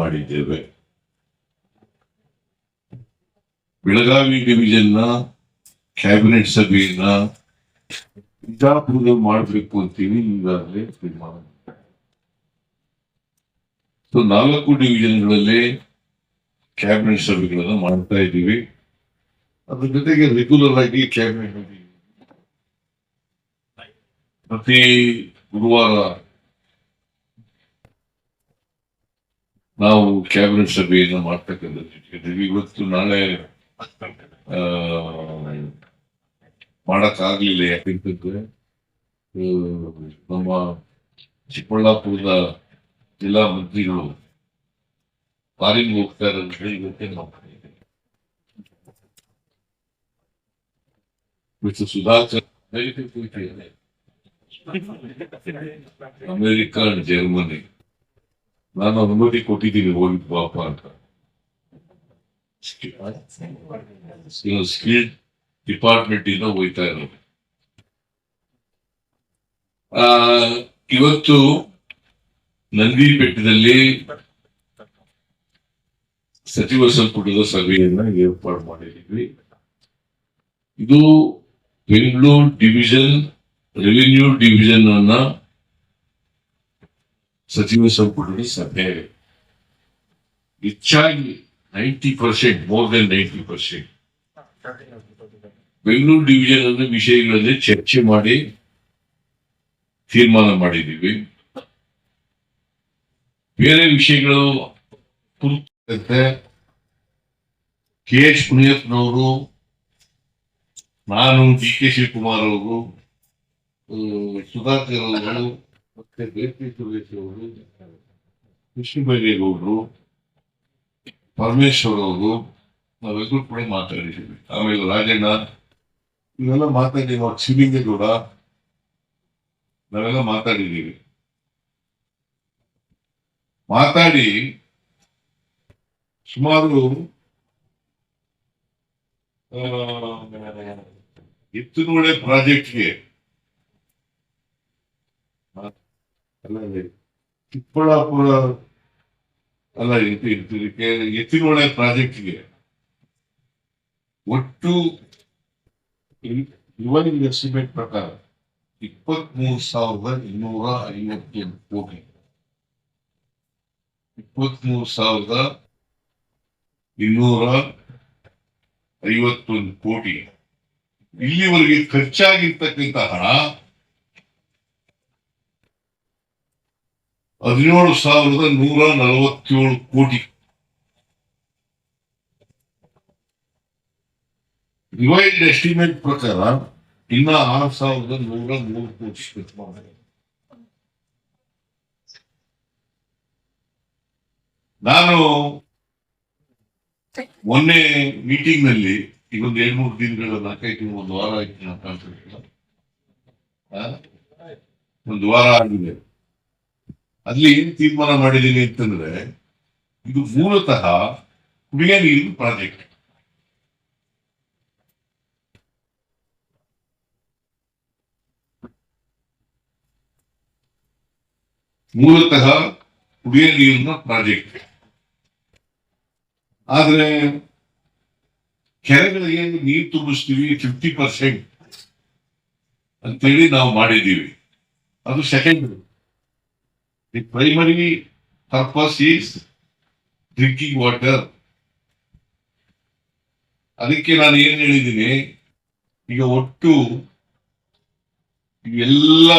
ಮಾಡಿದ್ದೇವೆ ಬೆಳಗಾವಿ ಡಿವಿಷನ್ನ ಕ್ಯಾಬಿನೆಟ್ ಸಭೆಯನ್ನ ಬಿಜಾಪುರದಲ್ಲಿ ಮಾಡಬೇಕು ಅಂತೀವಿ ಈಗಾಗಲೇ ತೀರ್ಮಾನ. ಸೊ ನಾಲ್ಕು ಡಿವಿಷನ್ಗಳಲ್ಲಿ ಕ್ಯಾಬಿನೆಟ್ ಸಭೆಗಳನ್ನ ಮಾಡ್ತಾ ಇದ್ದೀವಿ. ಅದ್ರ ಜೊತೆಗೆ ರೆಗ್ಯುಲರ್ ಆಗಿ ಕ್ಯಾಬಿನೆಟ್ ಪ್ರತಿ ಗುರುವಾರ ನಾವು ಕ್ಯಾಬಿನೆಟ್ ಸಭೆಯನ್ನು ಮಾಡ್ತಕ್ಕಂಥದ್ದು ಇವತ್ತು ನಾಳೆ ಮಾಡಕ್ಕಾಗ್ಲಿಲ್ಲ ಯಾಕಂತಂದ್ರೆ ನಮ್ಮ ಚಿಕ್ಕಬಳ್ಳಾಪುರದ ಜಿಲ್ಲಾ ಮಂತ್ರಿಗಳು ಫಾರಿನ್ ಹೋಗ್ತಾರೆ ಅಂತ ಹೇಳಿ ಇವತ್ತೇ ನಾವು. ಮಿಸ್ಟರ್ ಸುಧಾಕರ್. ಅಮೆರಿಕ ಜರ್ಮನಿ ನಾನು ಅನುಮತಿ ಕೊಟ್ಟಿದ್ದೀನಿ, ಹೋಗಿ ಬಾಪ ಅಂತ. ಸ್ಕಿಲ್ ಡಿಪಾರ್ಟ್ಮೆಂಟ್ ಇಂದ ಹೋಯ್ತಾ ಇರೋದು. ಇವತ್ತು ನಂದಿ ಬೆಟ್ಟದಲ್ಲಿ ಸಚಿವ ಸಂಪುಟದ ಸಭೆಯನ್ನ ಏರ್ಪಾಡು ಮಾಡಿದ್ದೀವಿ. ಇದು ಬೆಂಗಳೂರು ಡಿವಿಷನ್ ರೆವಿನ್ಯೂ ಡಿವಿಷನ್ ಅನ್ನ ಸಚಿವ ಸಂಪುಟದ ಸಭೆ. ಹೆಚ್ಚಾಗಿ ninety percent more than ninety percent Bengaluru division ಅನ್ನ ವಿಷಯಗಳಲ್ಲಿ ಚರ್ಚೆ ಮಾಡಿ ತೀರ್ಮಾನ ಮಾಡಿದ್ದೀವಿ. ಬೇರೆ ವಿಷಯಗಳು ಕೆ ಎಚ್ ಮುನಿಯಪ್ಪನವರು ನಾನು ಡಿ ಕೆ ಶಿವಕುಮಾರ್ ಅವರು ಸುಧಾಕರ್ ಅವರು ಮತ್ತೆ ಅವರು ಕೃಷ್ಣಬೈರೇಗೌಡರು ಪರಮೇಶ್ವರ್ ಅವರು ನಾವೆಲ್ಲರೂ ಕೂಡ ಮಾತಾಡಿದ್ದೀವಿ. ಆಮೇಲೆ ರಾಜಣ್ಣ ಇವೆಲ್ಲ ಮಾತಾಡಿ ಶಿವಲಿಂಗೇಗೌಡ ನಾವೆಲ್ಲ ಮಾತಾಡಿದ್ದೀವಿ. ಮಾತಾಡಿ ಸುಮಾರು ಆ, ಎತ್ತುನೂಳೆ ಪ್ರಾಜೆಕ್ಟ್ಗೆ ಚಿಕ್ಕಬಳ್ಳಾಪುರ ಅಲ್ಲ ಎತ್ತಿನೋಳೆ ಪ್ರಾಜೆಕ್ಟ್ಗೆ ಒಟ್ಟು ಇವನ್ ಎಸ್ಟಿಮೇಟ್ ಪ್ರಕಾರ ಇಪ್ಪತ್ಮೂರು ಸಾವಿರದ ಇನ್ನೂರ ಐವತ್ತೆಂಟು ಕೋಟಿ. ಇಪ್ಪತ್ಮೂರು ಸಾವಿರದ ಇನ್ನೂರ ಐವತ್ತೊಂದು ಕೋಟಿ. ಇಲ್ಲಿವರೆಗೆ ಖರ್ಚಾಗಿರ್ತಕ್ಕಂಥ ಹಣ ಹದಿನೇಳು ಸಾವಿರದ ನೂರ ನಲವತ್ತೇಳು ಕೋಟಿ. ರಿವೈಡ್ ಎಸ್ಟಿಮೇಟ್ ಪ್ರಕಾರ ಇನ್ನ ಆರು ಸಾವಿರದ ನೂರ ಮೂರು ಕೋಟಿ ಮಾಡಿದೆ ನಾನು ಮೊನ್ನೆ ಮೀಟಿಂಗ್ನಲ್ಲಿ ಈಗೊಂದು ಎರಡು ಮೂರು ದಿನಗಳ ನಾಲ್ಕೈದು ದಿನ, ಒಂದು ವಾರ ಆಯ್ತು ಅಂತ? ಒಂದು ವಾರ ಆಗಿದೆ. ಅಲ್ಲಿ ಏನ್ ತೀರ್ಮಾನ ಮಾಡಿದ್ದೀನಿ ಅಂತಂದ್ರೆ, ಇದು ಮೂಲತಃ ಕುಡಿಯ ನೀರಿನ ಪ್ರಾಜೆಕ್ಟ್. ಮೂಲತಃ ಕುಡಿಯ ನೀರಿನ ಪ್ರಾಜೆಕ್ಟ್. ಆದ್ರೆ ಕೆರೆಗಳಿಗೆ ನೀರು ತುಂಬಿಸ್ತೀವಿ? ಫಿಫ್ಟಿ ಪರ್ಸೆಂಟ್ ಅಂತೇಳಿ ನಾವು ಮಾಡಿದ್ದೀವಿ. ಅದು second the primary purpose is drinking water. ಅದಕ್ಕೆ ನಾನು ಏನ್ ಹೇಳಿದ್ದೀನಿ? ಈಗ ಒಟ್ಟು ಎಲ್ಲ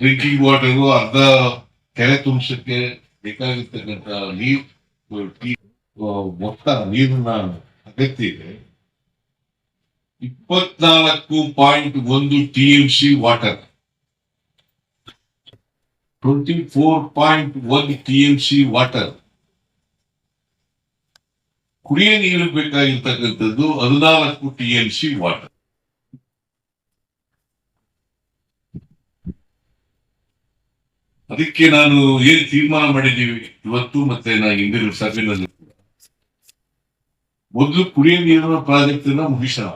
ಡ್ರಿಂಕಿಂಗ್ ವಾಟರ್ ಅರ್ಧ ಕೆರೆ ತುಂಬಿಸಕ್ಕೆ ಬೇಕಾಗಿರ್ತಕ್ಕಂಥ ನೀರು ಮೊತ್ತ ನೀರಿನ ಅಗತ್ಯ ಇದೆ ಇಪ್ಪತ್ನಾಲ್ಕು ಪಾಯಿಂಟ್ ಒಂದು T M C water twenty four point one T M C water ಕುಡಿಯ ನೀರು ಬೇಕಾಗಿರ್ತಕ್ಕಂಥದ್ದು ಹದಿನಾಲ್ಕು ಟಿ ಎಂ ಸಿ ವಾಟರ್ ಅದಕ್ಕೆ ನಾನು ಏನ್ ತೀರ್ಮಾನ ಮಾಡಿದ್ದೀವಿ? ಇವತ್ತು ಮತ್ತೆ ನಾ ಹಿಂದಿನ ಸಭೆಯಲ್ಲಿ. ಮೊದಲು ಕುಡಿಯ ನೀರಿನ ಪ್ರಾಜೆಕ್ಟ್ ಮುಗಿಸೋಣ.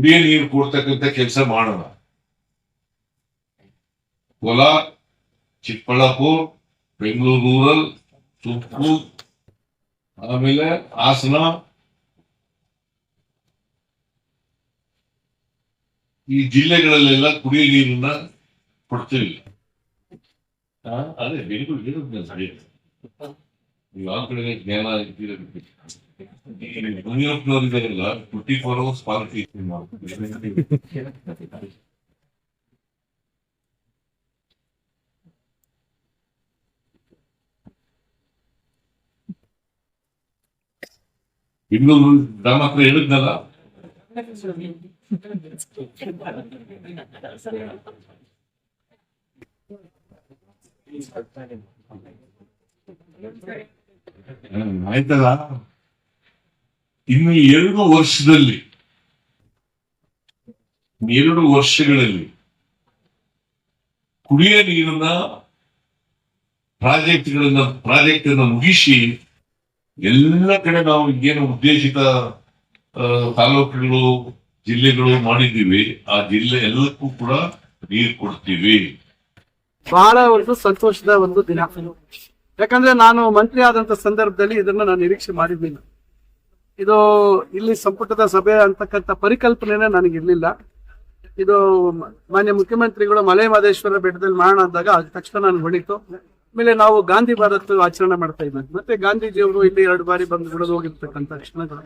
ಕುಡಿಯ ನೀರು ಕೊಡ್ತಕ್ಕಂಥ ಕೆಲಸ ಮಾಡೋಣ. ಕೋಲಾರ ಚಿಕ್ಕಬಳ್ಳಾಪುರ, ಬೆಂಗಳೂರು ರೂರಲ್, ತುಮಕೂರು, ಆಮೇಲೆ ಹಾಸನ. ಈ ಜಿಲ್ಲೆಗಳಲ್ಲೆಲ್ಲ ಕುಡಿಯೋ ನೀರನ್ನ ಕೊಡ್ತೀವಿ. ಅದೇ ಬೆಂಗಳೂರು ಸರಿ. ನೀವು ಆ ಕಡೆ ಜ್ಞಾನ ಇದ್ದಿರಬೇಕು. ಈ ಮುನಿಯಪ್ಪನವ್ರು ಇದಾರಲ್ಲ ಟ್ವೆಂಟಿ ಫೋರ್ ಅವರ್ಸ್ ಗ್ರಾಮ ಹತ್ರ ಹೇಳಿದ್ನಲ್ಲ ಆಯ್ತಲ್ಲ ಇನ್ನು ಎರಡು ವರ್ಷದಲ್ಲಿ, ಎರಡು ವರ್ಷಗಳಲ್ಲಿ ಕುಡಿಯ ನೀರಿನ ಪ್ರಾಜೆಕ್ಟ್ಗಳನ್ನ ಪ್ರಾಜೆಕ್ಟ್ ಅನ್ನ ಮುಗಿಸಿ ಎಲ್ಲ ಕಡೆ ನಾವು ಏನು ಉದ್ದೇಶಿತ ತಾಲೂಕುಗಳು, ಜಿಲ್ಲೆಗಳು ಮಾಡಿದ್ದೀವಿ, ಆ ಜಿಲ್ಲೆ ಎಲ್ಲಕ್ಕೂ ಕೂಡ ನೀರು ಕೊಡ್ತೀವಿ. ಬಹಳ ಒಂದು ಸಂತೋಷದ ಒಂದು ದಿನ. ಯಾಕಂದ್ರೆ ನಾನು ಮಂತ್ರಿ ಆದಂತ ಸಂದರ್ಭದಲ್ಲಿ ಇದನ್ನ ನಾನು ನಿರೀಕ್ಷೆ ಮಾಡಿರ್ಲಿಲ್ಲ. ಇದು ಇಲ್ಲಿ ಸಂಪುಟದ ಸಭೆ ಅಂತಕ್ಕಂಥ ನನಗೆ ಇರ್ಲಿಲ್ಲ. ಇದು ಮಾನ್ಯ ಮುಖ್ಯಮಂತ್ರಿಗಳು ಮಲೆ ಮಹದೇಶ್ವರ ಬೆಟ್ಟದಲ್ಲಿ ಮಾಡೋಣ ಅಂದಾಗ ಅದ ತಕ್ಷಣ ನಾನು ಹೊಳಿತು. ಆಮೇಲೆ ನಾವು ಗಾಂಧಿ ಭಾರತ್ ಆಚರಣೆ ಮಾಡ್ತಾ ಇದ್ವಿ. ಮತ್ತೆ ಗಾಂಧೀಜಿಯವರು ಇಲ್ಲಿ ಎರಡು ಬಾರಿ ಬಂದು ಬಿಡೋದು ಹೋಗಿರ್ತಕ್ಕಂಥ ಕ್ಷಣಗಳು.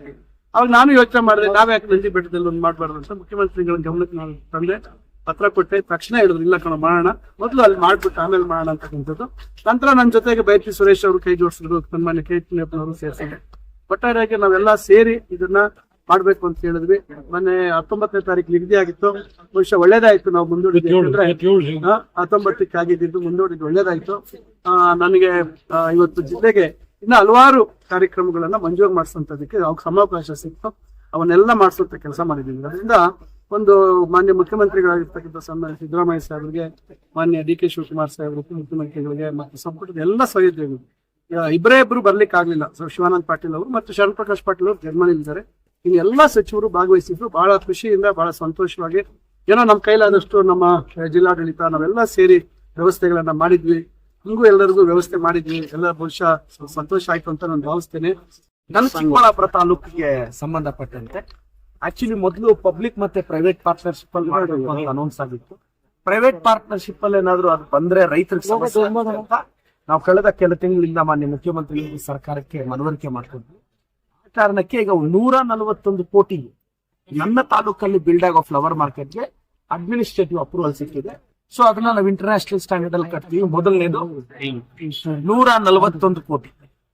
ಅವಾಗ ನಾನು ಯೋಚನೆ ಮಾಡಿದೆ ನಾವ್ಯಾಕೆ ನಂದಿ ಬೆಟ್ಟದಲ್ಲಿ ಒಂದು ಮಾಡಬಾರ್ದು ಅಂತ ಮುಖ್ಯಮಂತ್ರಿಗಳ ಗಮನಕ್ಕೆ ನಾನು ತಂದೆ. ಪತ್ರ ಕೊಟ್ಟೆ, ತಕ್ಷಣ ಹೇಳಿದ್ರು, ಇಲ್ಲ ಕಣ ಮಾಡೋಣ ಮೊದಲು ಅಲ್ಲಿ ಮಾಡ್ಬಿಟ್ಟು ಆಮೇಲೆ ಮಾಡೋಣ ಅಂತಕ್ಕಂಥದ್ದು. ನಂತರ ನನ್ನ ಜೊತೆಗೆ ಬೈತಿ ಸುರೇಶ್ ಅವರು ಕೈ ಜೋಡಿಸಿದ್ರು, ಸನ್ಮಾನ್ಯ ಕೆ. ಸೇರಿಸಿದ್ರು. ಒಟ್ಟಾರೆಯಾಗಿ ನಾವೆಲ್ಲ ಸೇರಿ ಇದನ್ನ ಮಾಡ್ಬೇಕು ಅಂತ ಹೇಳಿದ್ವಿ. ಮೊನ್ನೆ ಹತ್ತೊಂಬತ್ತನೇ ತಾರೀಕು ನಿಗದಿ ಆಗಿತ್ತು. ಬಹುಶಃ ಒಳ್ಳೇದಾಯ್ತು ನಾವು ಮುಂದೂಡಿದ್ವಿ ಹತ್ತೊಂಬತ್ತಕ್ಕೆ ಆಗಿದ್ದು ಮುಂದೂಡಿದ್ದು ಒಳ್ಳೇದಾಯ್ತು. ಆ, ನನಗೆ ಇವತ್ತು ಜಿಲ್ಲೆಗೆ ಇನ್ನ ಹಲವಾರು ಕಾರ್ಯಕ್ರಮಗಳನ್ನ ಮಂಜೂರು ಮಾಡಿಸುವಂತದಕ್ಕೆ ಅವ್ರಿಗೆ ಸಮಾವಕಾಶ ಸಿಕ್ತು. ಅವನ್ನೆಲ್ಲ ಮಾಡಿಸುವಂತ ಕೆಲಸ ಮಾಡಿದ್ದೀವಿ. ಅದರಿಂದ ಒಂದು ಮಾನ್ಯ ಮುಖ್ಯಮಂತ್ರಿಗಳಾಗಿರ್ತಕ್ಕಂಥ ಸನ್ಮಾನ್ಯ ಸಿದ್ದರಾಮಯ್ಯ ಸಾಹೇಬರಿಗೆ ಮಾನ್ಯ ಡಿ ಕೆ ಶಿವಕುಮಾರ್ ಸಾಹೇಬರು ಉಪಮುಖ್ಯಮಂತ್ರಿಗಳಿಗೆ ಮತ್ತು ಸಂಪುಟದ ಎಲ್ಲ ಸಹೋದ್ಯೋಗಿಗಳು ಯಾ- ಇಬ್ಬರೇ ಇಬ್ರು ಬರ್ಲಿಕ್ಕೆ ಆಗ್ಲಿಲ್ಲ ಸೊ ಶಿವಾನಂದ್ ಪಾಟೀಲ್ ಅವರು ಮತ್ತು ಶರಣ್ ಪ್ರಕಾಶ್ ಪಾಟೀಲ್ ಅವರು ಜರ್ಮನಿಲಿದ್ದಾರೆ. ಇನ್ನು ಎಲ್ಲ ಸಚಿವರು ಭಾಗವಹಿಸಿದ್ರು. ಬಹಳ ಖುಷಿಯಿಂದ ಬಹಳ ಸಂತೋಷವಾಗಿ. ಏನೋ ನಮ್ಮ ಕೈಲಾದಷ್ಟು ನಮ್ಮ ಜಿಲ್ಲಾಡಳಿತ ನಾವೆಲ್ಲ ಸೇರಿ ವ್ಯವಸ್ಥೆಗಳನ್ನ ಮಾಡಿದ್ವಿ. ಹಂಗೂ ಎಲ್ಲರಿಗೂ ವ್ಯವಸ್ಥೆ ಮಾಡಿದ್ವಿ. ಎಲ್ಲ ಬಹುಶಃ ಸಂತೋಷ ಆಯ್ತು ಅಂತ ನಾನು ಭಾವಿಸ್ತೇನೆ. ನನ್ನ ಚಿಕ್ಕಬಳ್ಳಾಪುರ ತಾಲೂಕಿಗೆ ಸಂಬಂಧಪಟ್ಟಂತೆ ಆಕ್ಚುಲಿ ಮೊದಲು ಪಬ್ಲಿಕ್ ಮತ್ತೆ ಪ್ರೈವೇಟ್ ಪಾರ್ಟ್ನರ್ಶಿಪ್ ಅಲ್ಲಿ ಅನೌನ್ಸ್ ಆಗಿತ್ತು. ಪ್ರೈವೇಟ್ ಪಾರ್ಟ್ನರ್ಶಿಪ್ ಅಲ್ಲಿ ಏನಾದ್ರು ಅದು ಬಂದ್ರೆ ರೈತರಿಗೆ ನಾವು ಕಳೆದ ಕೆಲ ತಿಂಗಳಿಂದ ಮಾನ್ಯ ಮುಖ್ಯಮಂತ್ರಿಗಳು ಸರ್ಕಾರಕ್ಕೆ ಮನವರಿಕೆ ಮಾಡ್ಕೊಂಡ್ವಿ ಆ ಕಾರಣಕ್ಕೆ ಈಗ ನೂರ ನಲವತ್ತೊಂದು ಕೋಟಿ ನನ್ನ ತಾಲೂಕಲ್ಲಿ ಬಿಲ್ಡ್ ಆಗೋ ಫ್ಲವರ್ ಮಾರ್ಕೆಟ್ಗೆ ಅಡ್ಮಿನಿಸ್ಟ್ರೇಟಿವ್ ಅಪ್ರೂವಲ್ ಸಿಕ್ಕಿದೆ. ಸೊ ಅದನ್ನ ನಾವು ಇಂಟರ್ನ್ಯಾಷನಲ್ ಸ್ಟ್ಯಾಂಡರ್ಡ್ ಅಲ್ಲಿ ಕಟ್ತೀವಿ. ಮೊದಲನೇದು ನೂರ ನಲವತ್ತೊಂದು ಕೋಟಿ.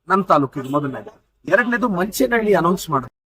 ನನ್ನ ತಾಲೂಕಿಗೆ ಮೊದಲನೇದು. ಎರಡನೇದು ಮಂಚೇನಹಳ್ಳಿ ಅನೌನ್ಸ್ ಮಾಡಿದ್ರು